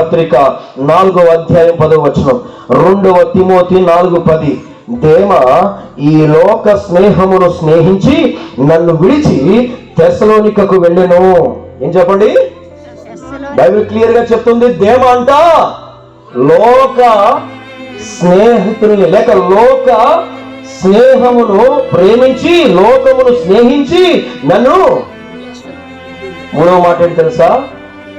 పత్రిక నాలుగో అధ్యాయం పదవ వచనం. రెండవ తిమోతి నాలుగు పది. దేమ ఈ లోక స్నేహమును స్నేహించి నన్ను విడిచి తెసలోనికకు వెళ్ళెను. ఏం చెప్పండి? బైబిల్ క్లియర్గా చెప్తుంది దేమ అంట? లోక స్నేహితుల్ని లేక లోక స్నేహమును ప్రేమించి లోకమును స్నేహించి నన్ను మూడవ మాట ఏంటి తెలుసా?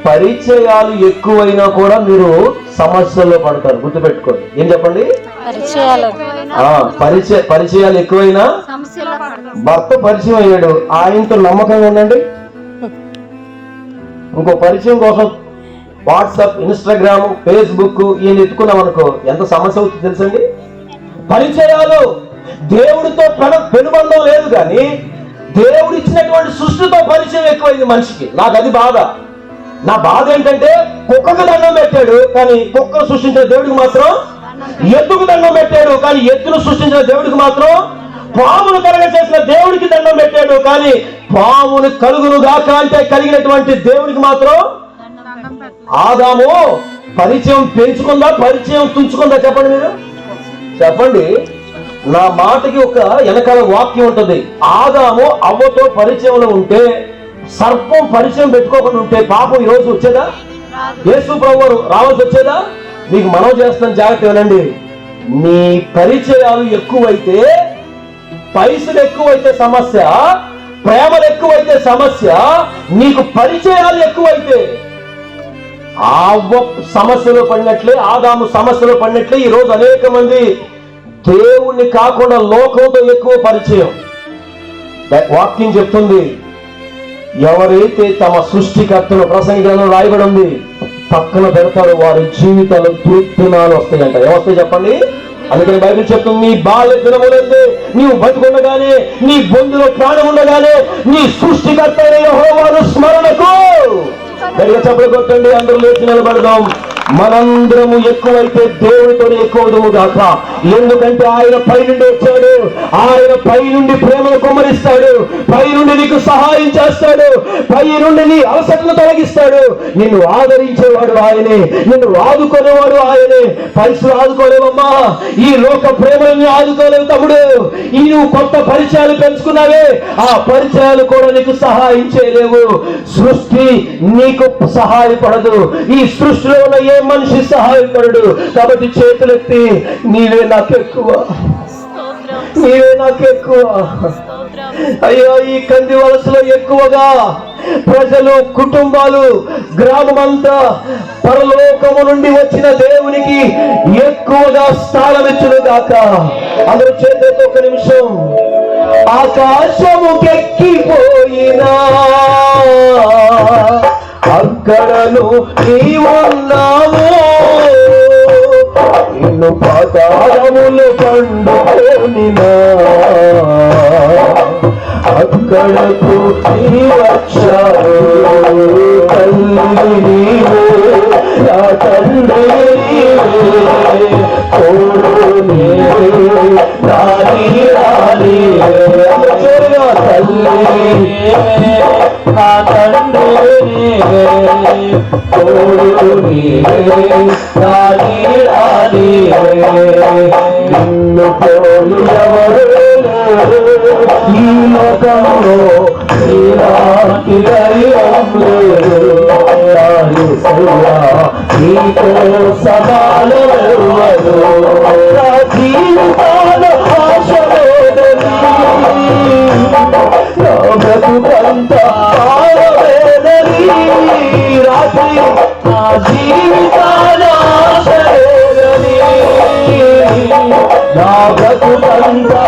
పరిచయాలు ఎక్కువైనా కూడా మీరు సమస్యల్లో పడతారు. గుర్తుపెట్టుకోండి. ఏం చెప్పండి? పరిచయాలు. ఆ పరిచయ పరిచయాలు ఎక్కువైనా భర్త పరిచయం అయ్యాడు. ఆయనతో నమ్మకంగా ఉండండి. ఇంకో పరిచయం కోసం వాట్సాప్ ఇన్స్టాగ్రామ్ ఫేస్బుక్ ఈయన ఎత్తుకున్నాం అనుకో ఎంత సమస్య అవుతుంది తెలుసండి? పరిచయాలు దేవుడితో పెన పెనుబంధం లేదు కానీ దేవుడు ఇచ్చినటువంటి సృష్టితో పరిచయం ఎక్కువైంది మనిషికి. నాకు అది బాధ. నా బాధ ఏంటంటే కుక్కకు దండం పెట్టాడు కానీ కుక్కను సృష్టించిన దేవుడికి మాత్రం ఎద్దుకు దండం పెట్టాడు కానీ ఎద్దును సృష్టించిన దేవుడికి మాత్రం పామును కలగ చేసిన దేవుడికి దండం పెట్టాడు కానీ పామును కలుగును గాక అంటే కలిగినటువంటి దేవుడికి మాత్రం ఆదాము పరిచయం పెంచుకుందా పరిచయం తుంచుకుందా చెప్పండి మీరు? చెప్పండి. నా మాటకి ఒక వెనకాల వాక్యం ఉంటుంది. ఆదాము అవ్వతో పరిచయంలో ఉంటే సర్పం పరిచయం పెట్టుకోకుండా ఉంటే పాపం ఈ రోజు వచ్చేదా? యేసు ప్రభు రావాల్సి వచ్చేదా? మీకు మనం చేస్తాను జాగ్రత్త వినండి. నీ పరిచయాలు ఎక్కువైతే పైసలు ఎక్కువైతే సమస్య ప్రేమలు ఎక్కువైతే సమస్య నీకు పరిచయాలు ఎక్కువైతే ఆవ్వ సమస్యలో పడినట్లే ఆదాము సమస్యలో పడినట్లే ఈ రోజు అనేక మంది దేవుణ్ణి కాకుండా లోకంతో ఎక్కువ పరిచయం. వాక్యం చెప్తుంది ఎవరైతే తమ సృష్టికర్తను ప్రసంగంలో రాయబడి ఉంది పక్కన పెడతాడో వారి జీవితాలు దుర్దినాలు వస్తాయంట. ఏమొస్తాయి చెప్పండి? అందుకని బైబిల్ చెప్తుంది నీ బాల్య దినములందు నీవు బతుకుండగానే నీ బొందులో ప్రాణం ఉండగానే నీ సృష్టికర్త అయిన స్మరణకు. గడిగ చెప్పలు కొట్టండి అందరూ లేచి నిలబడదాం. మనందరము ఎక్కువైతే దేవుడితో ఎక్కువ గాక. ఎందుకంటే ఆయన పై నుండి వచ్చాడు. ఆయన పై నుండి ప్రేమను కుమ్మరిస్తాడు. పై నుండి నీకు సహాయం చేస్తాడు. పై నుండి నీ అలసటను తొలగిస్తాడు. నిన్ను ఆదరించేవాడు ఆయనే. నిన్ను ఆదుకునేవాడు ఆయనే. పరిస్థితులు ఆదుకోలేవమ్మా. ఈ లోక ప్రేమని ఆదుకోలేవు తమ్ముడు. ఈ నువ్వు కొత్త పరిచయాలు పెంచుకున్నావే. ఆ పరిచయాలు కూడా నీకు సహాయం చేయలేవు. సృష్టి నీకు సహాయపడదు. ఈ సృష్టిలో ఉన్న ఏ మనిషి సహాయపడడు. కాబట్టి చేతులెత్తి నీవే నాకు ఎక్కువ నీవే నాకు ఎక్కువ అయ్యో ఈ కంది వలసలో ఎక్కువగా ప్రజలు కుటుంబాలు గ్రామమంతా పరలోకము నుండి వచ్చిన దేవునికి ఎక్కువగా స్థానం ఇచ్చును గాక అందరూ చేతులతో ఒక నిమిషం. ఆకాశముకెక్కిపోయినా అక్కడను నీవున్నావు. నిన్ను పాతాళములు పండుకోనినా అక్కడకు నీ వచ్చావు తల్లి నా తండ్రి నీవే తోడు నిన్ను పోలు ఎవరు ఈ లోకంలో శ్రీరాకి దైవం లేదు నా నీతో నా జీవితాల నా బ్రతుకంతా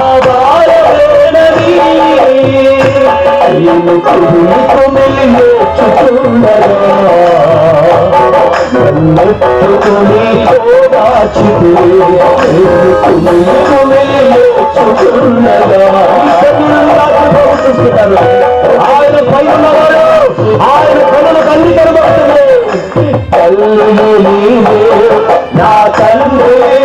ఆయన ఆయన হয়ে